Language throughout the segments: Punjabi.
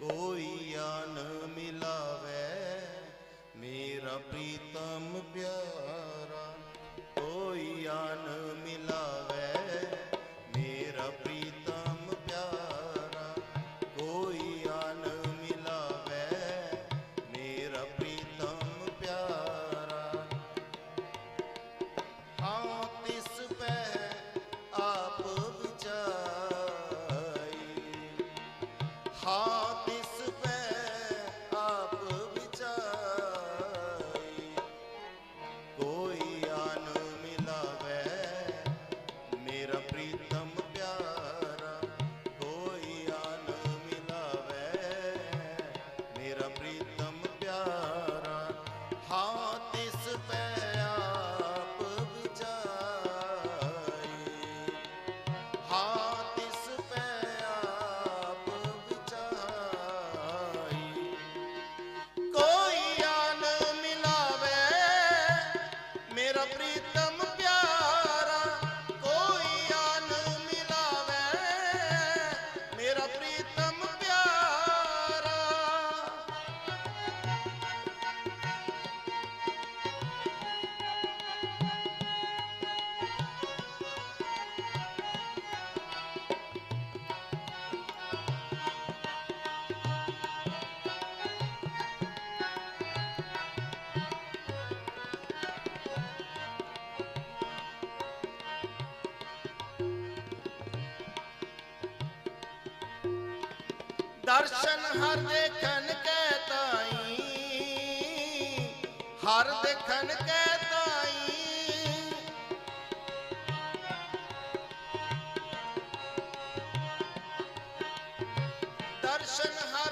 ਕੋਈ ਆਨ ਮਿਲਾਵੇ, ਮੇਰਾ ਪ੍ਰੀਤਮ ਪਿਆਰਾ। ਕੋਈ ਆਨ ਮਿਲਾਵੇ, ਮੇਰਾ ਪ੍ਰੀਤਮ ਪਿਆਰਾ। ਕੋਈ ਆਨ ਮਿਲਾਵੇ, ਮੇਰਾ ਪ੍ਰੀਤਮ ਪਿਆਰਾ। ਹਾਂ, ਤਿਸ ਪੈ ਆਪ ਵਿਚਾਈ। ਹਾਂ ਦਰਸ਼ਨ ਹਰ ਦੇਖਣ ਕੈ ਤਾਈ ਹਰ ਦੇਖਣ ਕੈ ਤਾਈ। ਦਰਸ਼ਨ ਹਰ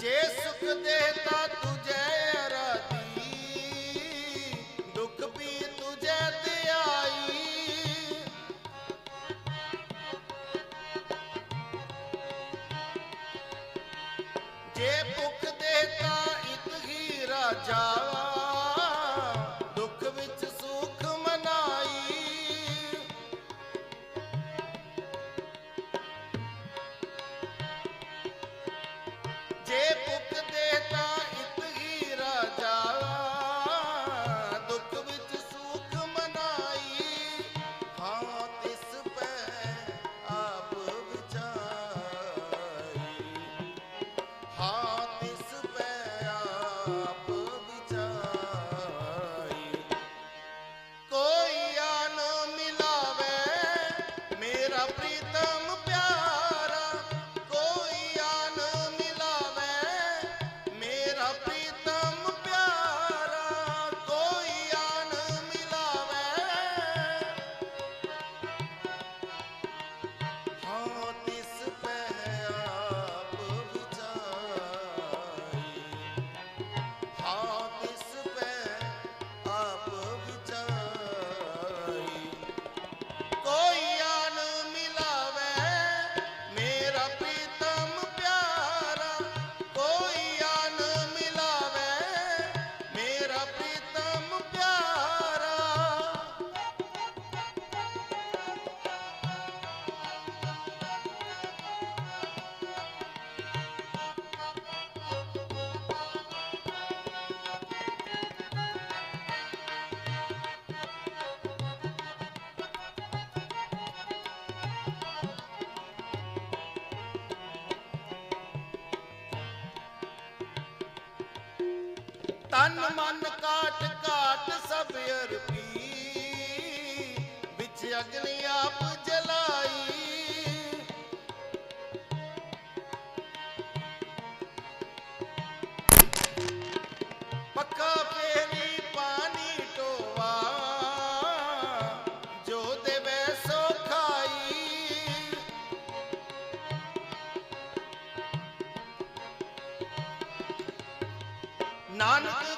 ਜੇ ਸੁਖ ਦੇਤਾ ਤੁਝੇ ਅਰਾਦੀ ਦੁਖ ਵੀ ਤੁਝੇ ਦਿਆਈ। ਜੇ ਭੁਖ ਦੇਤਾ ਇਤ ਹੀ ਰਾਜਾ ਤਨ ਮਨ ਕਾਟ ਨਾਨਕ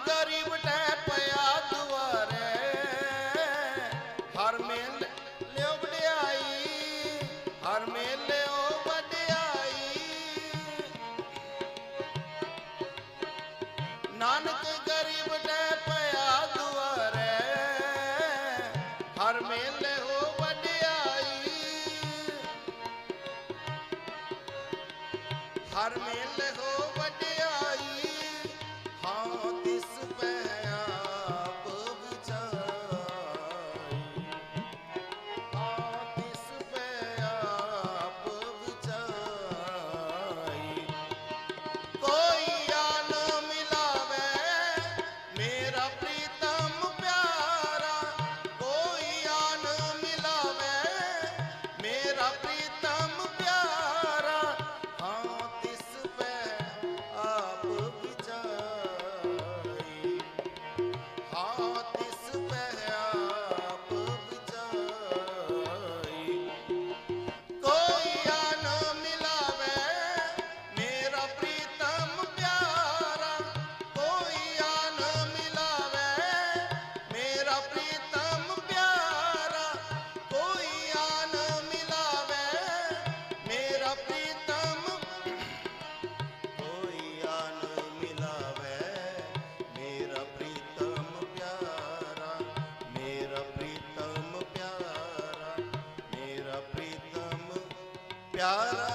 ਮੇਰਾ ਪ੍ਰੀਤਮ